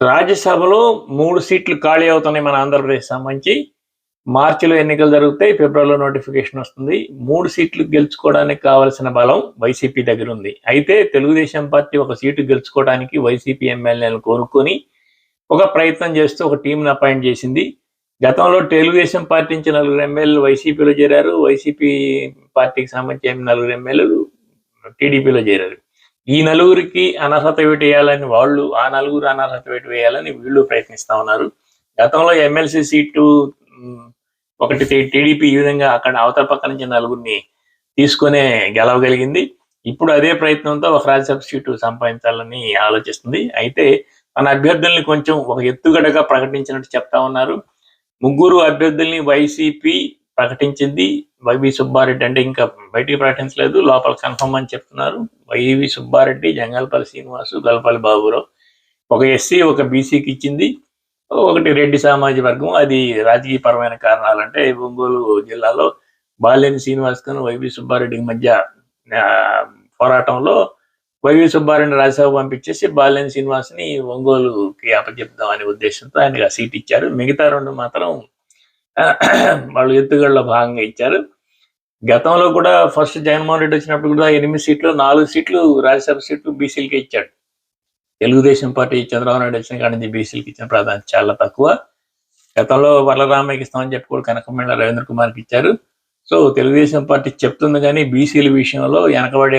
రాజ్యసభలో మూడు సీట్లు ఖాళీ అవుతున్నాయి మన ఆంధ్రప్రదేశ్ సంబంధించి. మార్చిలో ఎన్నికలు జరుగుతాయి ఫిబ్రవరిలో నోటిఫికేషన్ వస్తుంది. మూడు సీట్లు గెలుచుకోవడానికి కావలసిన బలం వైసీపీ దగ్గర ఉంది. అయితే తెలుగుదేశం పార్టీ ఒక సీటు గెలుచుకోవడానికి వైసీపీ ఎమ్మెల్యేలను కోరుకొని ఒక ప్రయత్నం చేస్తూ ఒక టీంను అపాయింట్ చేసింది. గతంలో తెలుగుదేశం పార్టీ నుంచి నలుగురు ఎమ్మెల్యేలు వైసీపీలో చేరారు. వైసీపీ పార్టీకి సంబంధించిన నలుగురు ఎమ్మెల్యేలు టీడీపీలో చేరారు. ఈ నలుగురికి అనర్హత వేటు వేయాలని వాళ్ళు ఆ నలుగురు అనర్హత వేటు వేయాలని వీళ్ళు ప్రయత్నిస్తా ఉన్నారు. గతంలో ఎమ్మెల్సీ సీటు ఒకటి టీడీపీ ఈ విధంగా అక్కడ అవతల పక్క నుంచి నలుగురిని తీసుకునే గెలవగలిగింది ఇప్పుడు అదే ప్రయత్నంతో ఒక రాజ్యసభ సీటు సంపాదించాలని ఆలోచిస్తుంది. అయితే మన అభ్యర్థుల్ని కొంచెం ఒక ఎత్తుగడగా ప్రకటించినట్టు చెప్తా ఉన్నారు. ముగ్గురు అభ్యర్థుల్ని వైసీపీ ప్రకటించింది. వైవి సుబ్బారెడ్డి అంటే ఇంకా బయటికి ప్రకటించలేదు లోపల కన్ఫర్మ్ అని చెప్తున్నారు. వైవి సుబ్బారెడ్డి జంగల్పల్లి శ్రీనివాసు గల్పల్లి బాబురావు. ఒక ఎస్సీ ఒక బీసీకి ఇచ్చింది. ఒకటి రెడ్డి సామాజిక వర్గం. అది రాజకీయపరమైన కారణాలు అంటే ఒంగోలు జిల్లాలో బాలేని శ్రీనివాస్కను వైవి సుబ్బారెడ్డికి మధ్య పోరాటంలో వైవి సుబ్బారెడ్డి రాజ్యసభ పంపించేసి బాలేని శ్రీనివాస్ని ఒంగోలుకి అప్పచెప్దాం అనే ఉద్దేశంతో ఆయనకు ఆ సీట్ ఇచ్చారు. మిగతా రెండు మాత్రం వాళ్ళు ఎత్తుగడలో భాగంగా ఇచ్చారు. గతంలో కూడా ఫస్ట్ జగన్మోహన్ రెడ్డి వచ్చినప్పుడు కూడా ఎనిమిది సీట్లు నాలుగు సీట్లు రాజ్యసభ సీట్లు బీసీలకి ఇచ్చాడు. తెలుగుదేశం పార్టీ చంద్రబాబు నాయుడు వచ్చిన కాడి నుంచి బీసీలకి ఇచ్చిన ప్రాధాన్యత చాలా తక్కువ. గతంలో వరలరామయ్యకి ఇస్తామని చెప్పి కూడా కనకమేళ రవీంద్ర కుమార్కి ఇచ్చారు. సో తెలుగుదేశం పార్టీ చెప్తుంది కానీ బీసీల విషయంలో వెనకబడే